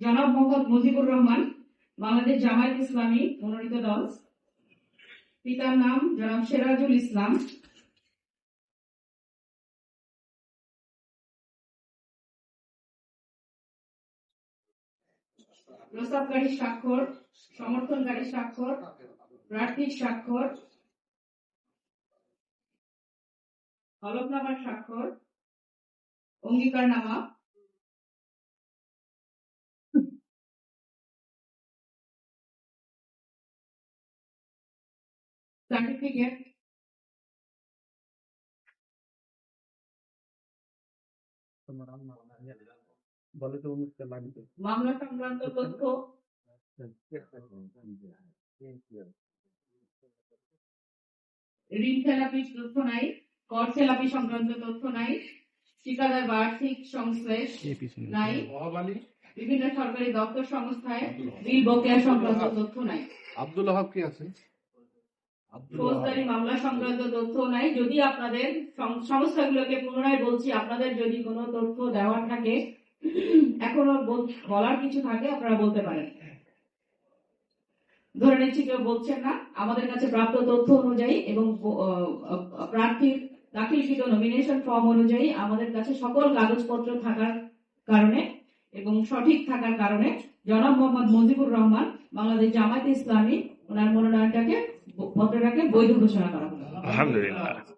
জনাব মোহাম্মদ মুজিবুর রহমান, বাংলাদেশ জামায়াত ইসলামী মনোনীত দল। পিতার নাম জনাব সেরাজুল ইসলাম। প্রস্তাবকারী স্বাক্ষর, সমর্থনকারী স্বাক্ষর, প্রার্থীর স্বাক্ষর, হলফনামার স্বাক্ষর অঙ্গীকারনামা। সার্টিফিকেট। বলে তো লাগবে মামলা সংক্রান্ত তথ্য। ঋণ খেলাপি তথ্য নাই, কর খেলাপি সংক্রান্ত তথ্য নাই। ঠিকাদার বা আর্থিক সংশ্লেষ নাই। বিভিন্ন সরকারি দপ্তর সংস্থায় বিল বকেয়া সংক্রান্ত তথ্য নাই। আব্দুল হক কি আছে? ফৌজদারি মামলা সংক্রান্ত তথ্য নাই। যদি আপনাদের সং- সংস্থাগুলোকে পুনরায় বলছি আপনাদের যদি কোনো তথ্য দেওয়ার থাকে এখনও বলার কিছু থাকে আপনারা বলতে পারেন। ধরে নিচ্ছি কেউ বলছেন না। আমাদের কাছে প্রাপ্ত তথ্য অনুযায়ী এবং প্রার্থীর দাখিলকৃত নমিনেশন ফর্ম অনুযায়ী আমাদের কাছে সকল কাগজপত্র থাকার কারণে এবং সঠিক থাকার কারণে জনাব মোহাম্মদ মজিবুর রহমান বাংলাদেশ জামায়াত ইসলামী ওনার মনোনয়নটাকে, পত্রটাকে বৈধ ঘোষণা করা হলো। আলহামদুলিল্লাহ।